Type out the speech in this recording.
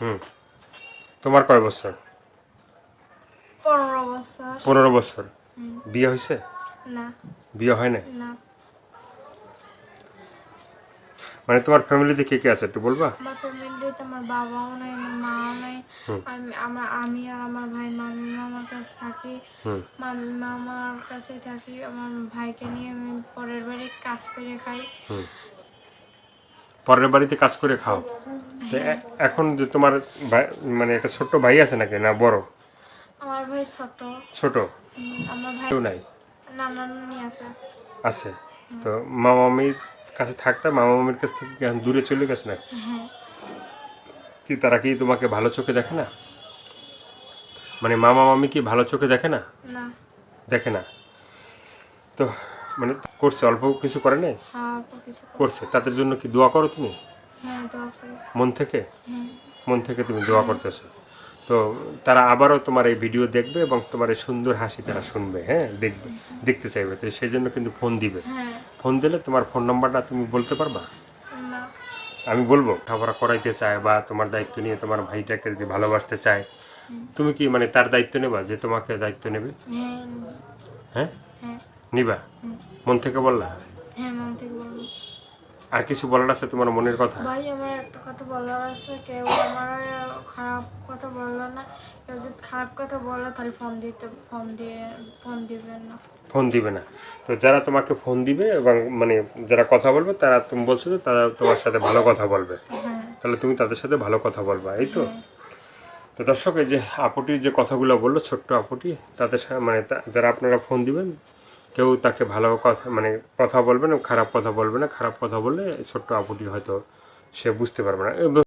হুম। তোমার কয় বছর? পনেরো বছর। পনেরো বছর। বিয়ে হয়েছে? না। বিয়ে হয় না। মানে তোমার ফ্যামিলিতে কে কে আছে একটু বলবা? আমার ফ্যামিলিতে আমার বাবাও নাই আমার মাও নাই। আমি আমার আমি আর আমার ভাই মামি মামার কাছে থাকি। মামি মামার কাছে থাকি। আমার ভাইকে নিয়ে আমি পরের বাড়ি কাজ করে খাই। পরের বাড়িতে কাজ করে খাও? তো এখন যে তোমার ভাই মানে একটা ছোট্ট ভাই আছে নাকি? না বড়? আমার ভাই ছোট। ছোট? আমার ভাই কেউ নাই? নানি আছে। আছে? তো মামা মামির কাছে থাকতে মামা মামির কাছ থেকে দূরে চলে গেছে না হ্যাঁ। কি তারা কি তোমাকে ভালো চোখে দেখে না? মানে মামা মামি কি ভালো চোখে দেখে না? না। দেখে না? তো মানে করছে? অল্প কিছু করে নাই? হ্যাঁ করছে? তাদের জন্য কি দোয়া করো তুমি? মন থেকে? হ্যাঁ। মন থেকে তুমি দোয়া করতেছো। তো তারা আবারও তোমার এই ভিডিও দেখবে এবং তোমার এই সুন্দর হাসি তারা শুনবে হ্যাঁ দেখবে দেখতে চাইবে। তো সেই জন্য কিন্তু ফোন দিবে। হ্যাঁ। ফোন দিলে তোমার ফোন নাম্বারটা তুমি বলতে পারবা? আমি বলব খাবার করাইতে চায় বা তোমার দায়িত্ব নিয়ে তোমার ভাইটাকে যদি ভালোবাসতে চায় তুমি কি মানে তার দায়িত্ব নেবা যে তোমাকে দায়িত্ব নেবে? হ্যাঁ। হ্যাঁ? হ্যাঁ। নিবা? মন থেকে বললা হ্যাঁ মন থেকে বলব আর কিছু বলার আছে তোমার মনের কথা? ভাই আমার একটা কথা বলার আছে। কেউ আমার খারাপ কথা বলল না। কেউ যদি খারাপ কথা বলে তাহলে ফোন দিতে ফোন দিয়ে ফোন দিবেন না। ফোন দিবে না। তো যারা তোমাকে ফোন দিবে এবং মানে যারা কথা বলবে তারা তুমি বলছো যে তারা তোমার সাথে ভালো কথা বলবে। হ্যাঁ। তাহলে তুমি তাদের সাথে ভালো কথা বলবা এই তো? হ্যাঁ। তো দর্শক এই যে আপুটির যে কথাগুলো বলল ছোট্ট আপুটি তাদের সাথে মানে যারা আপনারা ফোন দিবেন কেউ তাকে ভালো কথা মানে কথা বলবে না, খারাপ কথা বলবে না, খারাপ কথা বললে ছোট্ট আপুটি হয়তো সে বুঝতে পারবে না।